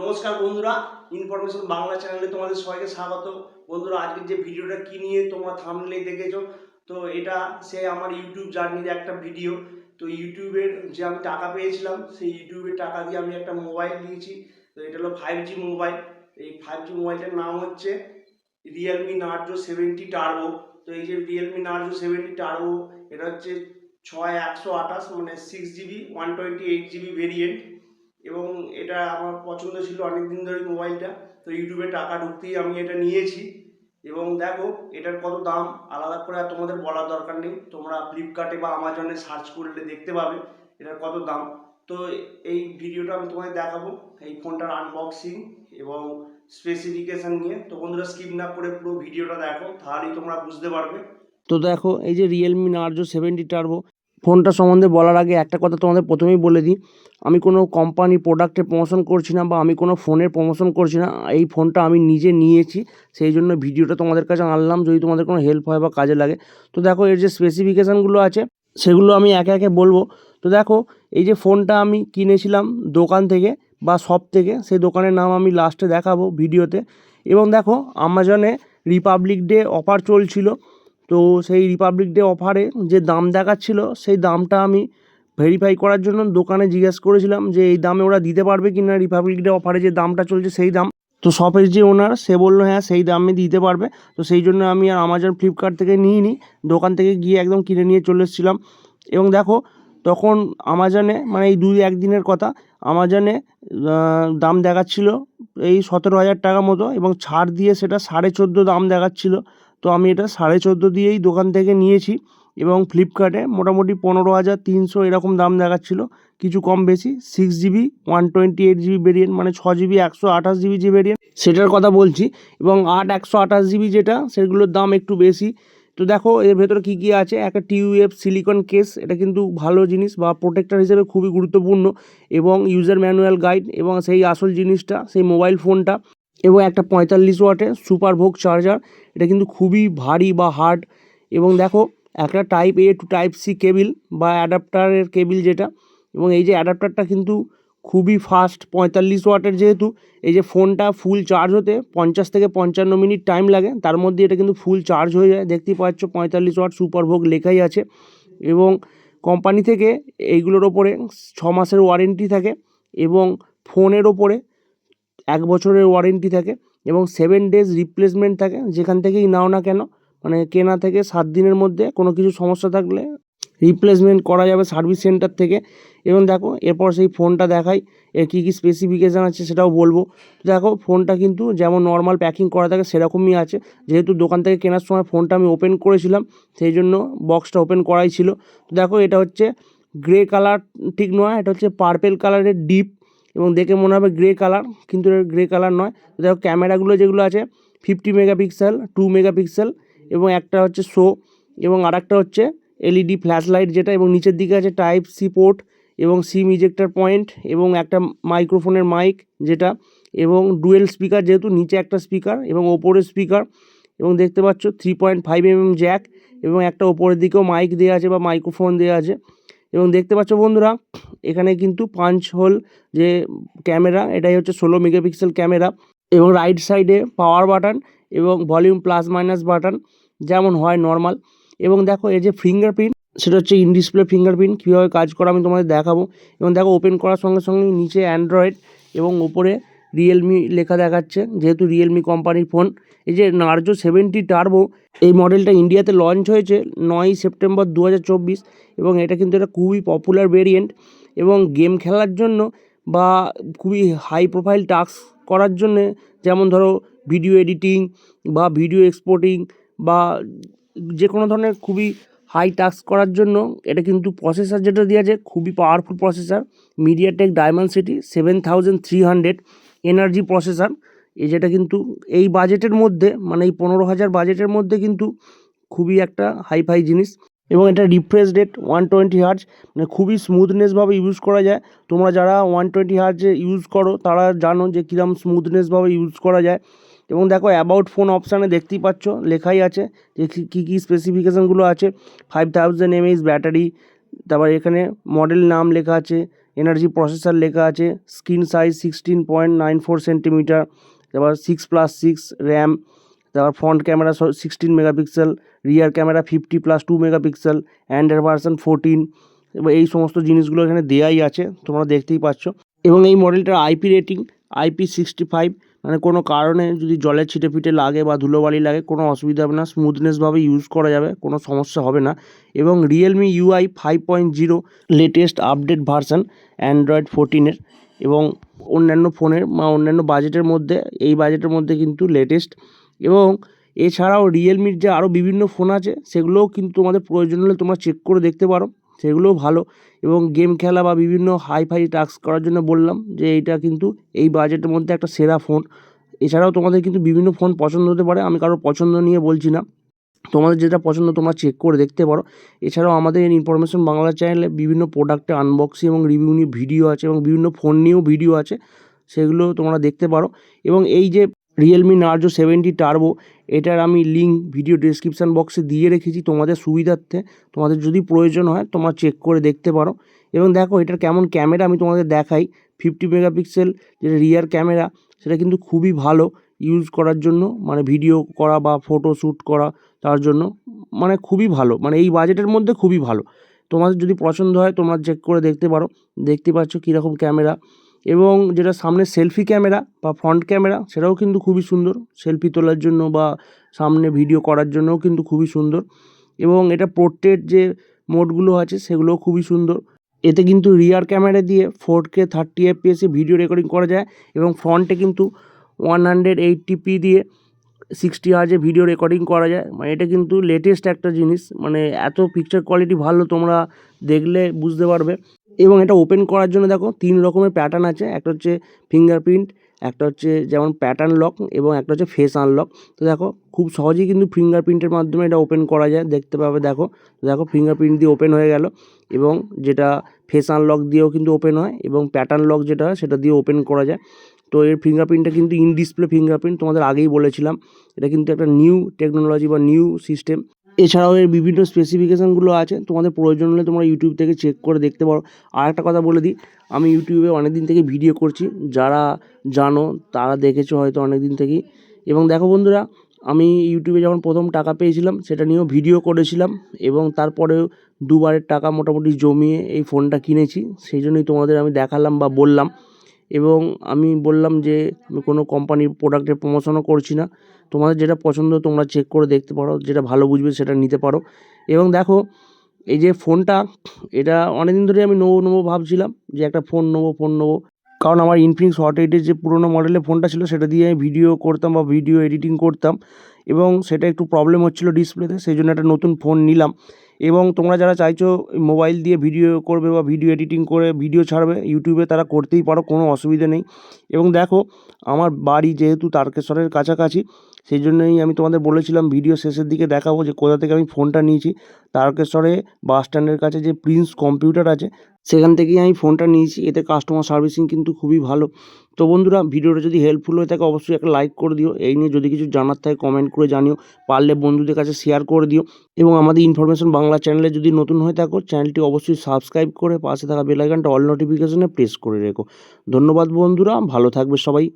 নমস্কার বন্ধুরা ইনফরমেশন বাংলা চ্যানেলে তোমাদের সবাইকে স্বাগত। বন্ধুরা আজকে যে ভিডিওটা, কি নিয়ে তোমরা থামলে দেখেছ, তো এটা সে আমার ইউটিউব জার্নির একটা ভিডিও তো ইউটিউবের যে আমি টাকা পেয়েছিলাম, সেই ইউটিউবের টাকা দিয়ে আমি একটা মোবাইল নিয়েছি। তো এটা হলো ফাইভ জি মোবাইল এই ফাইভ জি মোবাইলটার নাম হচ্ছে রিয়েলমি নার্জো সেভেন্টি টার্বো তো এই যে রিয়েলমি নার্জো সেভেন্টি টার্বো এটা হচ্ছে ছয় একশো আঠাশ মানে six GB one twenty eight GB variant এবং এটা আমার পছন্দ ছিল অনেক দিন ধরে মোবাইলটা। তো ইউটিউবে টাকা ঢুকতেই আমি এটা নিয়েছি। এবং দেখো, এটার কত দাম? আলাদা করে আর তোমাদের বলার দরকার নেই। তোমরা ফ্লিপকার্টে বা আমাজনে সার্চ করলে দেখতে পাবে এটার কত দাম। তো এই ভিডিওটা আমি তোমাদের দেখাবো, এই ফোনটার আনবক্সিং এবং স্পেসিফিকেশান নিয়ে। তো বন্ধুরা স্কিপ না করে পুরো ভিডিওটা দেখো, তাহলেই তোমরা বুঝতে পারবে। তো দেখো, এই যে রিয়েলমি নার্জো সেভেন্টি টার্বো ফোনটা সম্বন্ধে বলার আগে একটা কথা তোমাদের প্রথমেই বলে দিই। আমি কোনো কোম্পানি প্রোডাক্টের প্রমোশন করছি না বা আমি কোনো ফোনের প্রমোশন করছি না। এই ফোনটা আমি নিজে নিয়েছি, সেই জন্য ভিডিওটা তোমাদের কাছে আনলাম। যদি তোমাদের কোনো হেল্প হয় বা কাজে লাগে। তো দেখো, এর যে স্পেসিফিকেশানগুলো আছে, সেগুলো আমি একে একে বলব। তো দেখো, এই যে ফোনটা আমি কিনেছিলাম দোকান থেকে বা শপ থেকে, সেই দোকানের নাম আমি লাস্টে দেখাবো ভিডিওতে এবং দেখো আমাজনে রিপাবলিক ডে অফার চলছিল। তো সেই রিপাবলিক ডে অফারে যে দাম দেখাচ্ছিল, সেই দামটা আমি ভেরিফাই করার জন্য দোকানে জিজ্ঞেস করেছিলাম যে এই দামে ওরা দিতে পারবে কি না রিপাবলিক ডে অফারে যে দামটা চলছে সেই দাম। তো শপের যে ওনার সে বলল হ্যাঁ সেই দামে দিতে পারবে। তো সেই জন্য আমি আর আমাজন ফ্লিপকার্ট থেকে নিয়ে নিই দোকান থেকে গিয়ে একদম কিনে নিয়ে চলে এসেছিলাম। এবং দেখো, তখন আমাজনে মানে এই দুই একদিনের কথা আমাজনে দাম দেখাচ্ছিল এই সতেরো হাজার টাকা মতো এবং ছাড় দিয়ে সেটা সাড়ে চোদ্দ দাম দেখাচ্ছিল। তো আমি এটা সাড়ে চোদ্দ দিয়েই দোকান থেকে নিয়েছি এবং ফ্লিপকার্টে মোটামুটি পনেরো হাজার তিনশো এরকম দাম দেখাচ্ছিলো, কিছু কম বেশি six GB one twenty eight GB variant মানে ছ জিবি একশো আঠাশ জিবি যে ভেরিয়েন্ট সেটার কথা বলছি এবং আট, একশো আঠাশ জিবি যেটা, সেগুলোর দাম একটু বেশি। তো দেখো এর ভেতরে কী কী আছে, একটা টিউএফ সিলিকন কেস এটা কিন্তু ভালো জিনিস বা প্রোটেক্টর হিসেবে খুবই গুরুত্বপূর্ণ এবং ইউজার ম্যানুয়াল গাইড এবং সেই আসল জিনিসটা, সেই মোবাইল ফোনটা এবং একটা পঁয়তাল্লিশ ওয়াটের সুপার ভোগ চার্জার। এটা কিন্তু খুবই ভারী বা হার্ড এবং দেখো, একটা type A to type C cable বা অ্যাডাপ্টারের কেবিল যেটা এবং এই যে অ্যাডাপ্টারটা কিন্তু খুবই ফাস্ট, পঁয়তাল্লিশ ওয়াটের যেহেতু, এই যে ফোনটা ফুল চার্জ হতে পঞ্চাশ থেকে পঞ্চান্ন মিনিট টাইম লাগে, তার মধ্যে এটা কিন্তু ফুল চার্জ হয়ে যায়। দেখতেই পাচ্ছ পঁয়তাল্লিশ ওয়াট সুপার ভোগ লেখাই আছে এবং কোম্পানি থেকে এইগুলোর ওপরে ছ মাসের ওয়ারেন্টি থাকে এবং ফোনের ওপরে এক বছরের ওয়ারেন্টি থাকে এবং সেভেন ডেজ রিপ্লেসমেন্ট থাকে। যেখান থেকেই নাও না কেন মানে কেনা থেকে সাত দিনের মধ্যে কোনো কিছু সমস্যা থাকলে রিপ্লেসমেন্ট করা যাবে সার্ভিস সেন্টার থেকে। এবং দেখো, এরপর সেই ফোনটা দেখাই, এর কী কী স্পেসিফিকেশান আছে সেটাও বলব। দেখো ফোনটা কিন্তু যেমন নর্মাল প্যাকিং করা থাকে সেরকমই আছে। যেহেতু দোকান থেকে কেনার সময় ফোনটা আমি ওপেন করেছিলাম, সেই জন্য বক্সটা ওপেন করাই ছিল। তো দেখো, এটা হচ্ছে গ্রে কালার ঠিক নয়, এটা হচ্ছে পার্পেল কালারের ডিপ এবং দেখে মনে হবে গ্রে কালার কিন্তু এটা গ্রে কালার নয়। দেখো ক্যামেরাগুলো যেগুলো আছে ফিফটি মেগাপিক্সেল টু মেগাপিক্সেল এবং একটা হচ্ছে শো এবং আরেকটা হচ্ছে এলইডি ফ্ল্যাশ লাইট যেটা এবং নিচের দিকে আছে টাইপ সি পোর্ট এবং সিম ইজেক্টার পয়েন্ট এবং একটা মাইক্রোফোনের মাইক যেটা এবং ডুয়েল স্পিকার যেহেতু নিচে একটা স্পিকার এবং ওপরের স্পিকার এবং দেখতে পাচ্ছ three point five mm jack এবং একটা ওপরের দিকেও মাইক দেওয়া আছে বা মাইক্রোফোন দেওয়া আছে। এবং দেখতে পাচ্ছ বন্ধুরা, এখানে কিন্তু পাঁচ হোল যে ক্যামেরা এটাই হচ্ছে ষোলো মেগাপিক্সেল ক্যামেরা এবং রাইট সাইডে পাওয়ার বাটন এবং ভলিউম প্লাস মাইনাস বাটন যেমন হয় নর্মাল এবং দেখো এই যে ফিঙ্গারপ্রিন্ট সেটা হচ্ছে ইন ডিসপ্লে ফিঙ্গারপ্রিন্ট কীভাবে কাজ করা আমি তোমাদের দেখাবো এবং দেখো ওপেন করার সঙ্গে সঙ্গে নিচে অ্যান্ড্রয়েড এবং ওপরে রিয়েলমি লেখা দেখাচ্ছে, যেহেতু রিয়েলমি কোম্পানির ফোন এই যে নার্জো সেভেন্টি টার্বো এই মডেলটা ইন্ডিয়াতে লঞ্চ হয়েছে নয়ই সেপ্টেম্বর দু হাজার চব্বিশ, এবং এটা কিন্তু একটা খুবই পপুলার ভেরিয়েন্ট এবং গেম খেলার জন্য বা খুবই হাই প্রোফাইল টাস্ক করার জন্যে, যেমন ধরো ভিডিও এডিটিং বা ভিডিও এক্সপোর্টিং বা যে কোনো ধরনের খুবই হাই টাস্ক করার জন্য এটা কিন্তু প্রসেসর যেটা দেওয়া আছে, খুবই powerful processor MediaTek Dimensity seven thousand three hundred energy processor এই যেটা কিন্তু এই বাজেটের মধ্যে মানে এই পনেরো হাজার বাজেটের মধ্যে কিন্তু খুবই একটা হাইফাই জিনিস। এবং এটা refresh rate one twenty hertz মানে খুবই স্মুথনেসভাবে ইউজ করা যায়। তোমরা যারা ওয়ান টোয়েন্টি হার্জে ইউজ করো, তারা জানো যে কীরকম স্মুথনেসভাবে ইউজ করা যায়। এবং দেখো অ্যাবাউট ফোন অপশানে দেখতেই পাচ্ছ, লেখাই আছে যে কী- কী স্পেসিফিকেশানগুলো আছে। ফাইভ থাউজেন্ড এমএইচ ব্যাটারি তারপর এখানে মডেল নাম লেখা আছে এনার্জি প্রসেসর লেখা আছে screen size sixteen point nine four centimetre তারপর সিক্স প্লাস সিক্স র্যাম তারপর front camera sixteen megapixel rear camera fifty plus two megapixel Android version fourteen এবং এই সমস্ত জিনিসগুলো এখানে দেয়াই আছে, তোমরা দেখতেই পাচ্ছ। এবং এই মডেলটার IP rating IP sixty five মানে কোনো কারণে যদি জলের ছিটে ফিটে লাগে বা ধুলোবালি লাগে, কোনো অসুবিধা হবে না স্মুথনেসভাবে ইউজ করা যাবে, কোনো সমস্যা হবে না। এবং Realme UI five point zero latest update version Android ফোরটিনের এবং অন্যান্য ফোনের বা অন্যান্য বাজেটের মধ্যে, এই বাজেটের মধ্যে কিন্তু লেটেস্ট এবং এছাড়াও রিয়েলমির যে আরও বিভিন্ন ফোন আছে, সেগুলোও কিন্তু তোমাদের প্রয়োজন হলে তোমরা চেক করে দেখতে পারো। সেগুলোও ভালো। এবং গেম খেলা বা বিভিন্ন হাই ফাই টাস্ক করার জন্য বললাম যে, এইটা কিন্তু এই বাজেটের মধ্যে একটা সেরা ফোন এছাড়াও তোমাদের কিন্তু বিভিন্ন ফোন পছন্দ হতে পারে, আমি কারোর পছন্দ নিয়ে বলছি না। তোমাদের যেটা পছন্দ তোমরা চেক করে দেখতে পারো। এছাড়াও আমাদের ইনফরমেশন বাংলা চ্যানেলে বিভিন্ন প্রোডাক্টের আনবক্সিং এবং রিভিউ নিয়ে ভিডিও আছে এবং বিভিন্ন ফোন নিয়েও ভিডিও আছে, সেগুলো তোমরা দেখতে পারো। এবং এই যে রিয়েলমি নার্জো সেভেন্টি টার্বো এটার আমি লিঙ্ক ভিডিও ডেসক্রিপশান বক্সে দিয়ে রেখেছি তোমাদের সুবিধার্থে। তোমাদের যদি প্রয়োজন হয়, তোমরা চেক করে দেখতে পারো। এবং দেখো, এটার কেমন ক্যামেরা আমি তোমাদের দেখাই। ফিফটি মেগাপিক্সেল যেটা রিয়ার ক্যামেরা সেটা কিন্তু খুবই ভালো ইউজ করার জন্য। মানে ভিডিও করা বা ফটো শ্যুট করা, তার জন্য মানে খুবই ভালো। মানে এই বাজেটের মধ্যে খুবই ভালো। তোমাদের যদি পছন্দ হয়, তোমরা চেক করে দেখতে পারো। দেখতে পাচ্ছ কীরকম ক্যামেরা এবং যেটা সামনে সেলফি ক্যামেরা বা ফ্রন্ট ক্যামেরা সেটাও কিন্তু খুবই সুন্দর। সেলফি তোলার জন্য বা সামনে ভিডিও করার জন্যও কিন্তু খুবই সুন্দর। এবং এটা পোর্ট্রেট যে মোডগুলো আছে, সেগুলোও খুবই সুন্দর। এতে কিন্তু রিয়ার ক্যামেরা দিয়ে ফোর কে থার্টি এফপিএসে ভিডিও রেকর্ডিং করা যায় এবং ফ্রন্টে কিন্তু ওয়ান হান্ড্রেড এইটটি পি দিয়ে সিক্সটি আওয়াজে ভিডিও রেকর্ডিং করা যায়। মানে এটা কিন্তু লেটেস্ট একটা জিনিস। মানে এত পিকচার কোয়ালিটি ভালো তোমরা দেখলে বুঝতে পারবে। এবং এটা ওপেন করার জন্য দেখো তিন রকমের প্যাটার্ন আছে। একটা হচ্ছে ফিঙ্গারপ্রিন্ট একটা হচ্ছে যেমন প্যাটার্ন লক এবং একটা হচ্ছে ফেস আনলক তো দেখো, খুব সহজেই কিন্তু ফিঙ্গারপ্রিন্টের মাধ্যমে এটা ওপেন করা যায়। দেখতে পাবে দেখো দেখো ফিঙ্গারপ্রিন্ট দিয়ে ওপেন হয়ে গেল এবং যেটা ফেস আনলক দিয়েও কিন্তু ওপেন হয় এবং প্যাটার্ন লক যেটা সেটা দিয়ে ওপেন করা যায়। তো এর ফিঙ্গারপ্রিন্টটা কিন্তু ইন ডিসপ্লে ফিঙ্গারপ্রিন্ট তোমাদের আগেই বলেছিলাম। এটা কিন্তু একটা নিউ টেকনোলজি বা নিউ সিস্টেম এছাড়াও এর বিভিন্ন স্পেসিফিকেশানগুলো আছে। তোমাদের প্রয়োজন হলে তোমরা ইউটিউব থেকে চেক করে দেখতে পারো। আর একটা কথা বলে দিই, আমি ইউটিউবে অনেক দিন থেকে ভিডিও করছি। যারা জানো, তারা দেখেছ হয়তো অনেক দিন থেকেই। এবং দেখো বন্ধুরা, আমি ইউটিউবে যখন প্রথম টাকা পেয়েছিলাম, সেটা নিয়েও ভিডিও করেছিলাম। এবং তারপরেও দুবারের টাকা মোটামুটি জমিয়ে এই ফোনটা কিনেছি। সেই জন্যই তোমাদের আমি দেখালাম বা বললাম। এবং আমি বললাম যে, আমি কোনো কোম্পানির প্রোডাক্টের প্রমোশনও করছি না। তোমাদের যেটা পছন্দ তোমরা চেক করে দেখতে পারো, যেটা ভালো বুঝবে সেটা নিতে পারো। এবং দেখো, এই যে ফোনটা, এটা অনেক দিন ধরে আমি নেব নেব ভাবছিলাম যে একটা ফোন নেব ফোন নেব। কারণ আমার ইনফিনিক্স হট এইটের যে পুরোনো মডেলের ফোনটা ছিল, সেটা দিয়ে আমি ভিডিও করতাম বা ভিডিও এডিটিং করতাম এবং সেটা একটু প্রবলেম হচ্ছিল ডিসপ্লেতে সেই জন্য একটা নতুন ফোন নিলাম। এবং তোমরা যারা চাইছো মোবাইল দিয়ে ভিডিও করবে বা ভিডিও এডিটিং করে ভিডিও ছাড়বে, ইউটিউবে তারা করতেই পারো, কোনো অসুবিধে নেই। এবং দেখো, আমার বাড়ি যেহেতু তারকেশ্বরের কাছাকাছি সেই জন্যই আমি তোমাদের বলেছিলাম ভিডিও শেষের দিকে দেখাবো যে কোথা থেকে আমি ফোনটা নিয়েছি। তারকেশ্বরে বাস স্ট্যান্ডের কাছে যে প্রিন্স কম্পিউটার আছে, সেখান থেকেই আমি ফোনটা নিয়েছি। এতে কাস্টমার সার্ভিসিং কিন্তু খুবই ভালো। তো বন্ধুরা ভিডিওটা যদি হেল্পফুল হয়ে থাকে, অবশ্যই একটা লাইক করে দিও। এই নিয়ে যদি কিছু জানার থাকে কমেন্ট করে জানিও। পারলে বন্ধুদের কাছে শেয়ার করে দিও। এবং আমাদের ইনফরমেশন বাংলা চ্যানেলে যদি নতুন হয়ে থাকো চ্যানেলটি অবশ্যই সাবস্ক্রাইব করে পাশে থাকা বেলাইকানটা অল নোটিফিকেশনে প্রেস করে রেখো। ধন্যবাদ বন্ধুরা, ভালো থাকবে সবাই।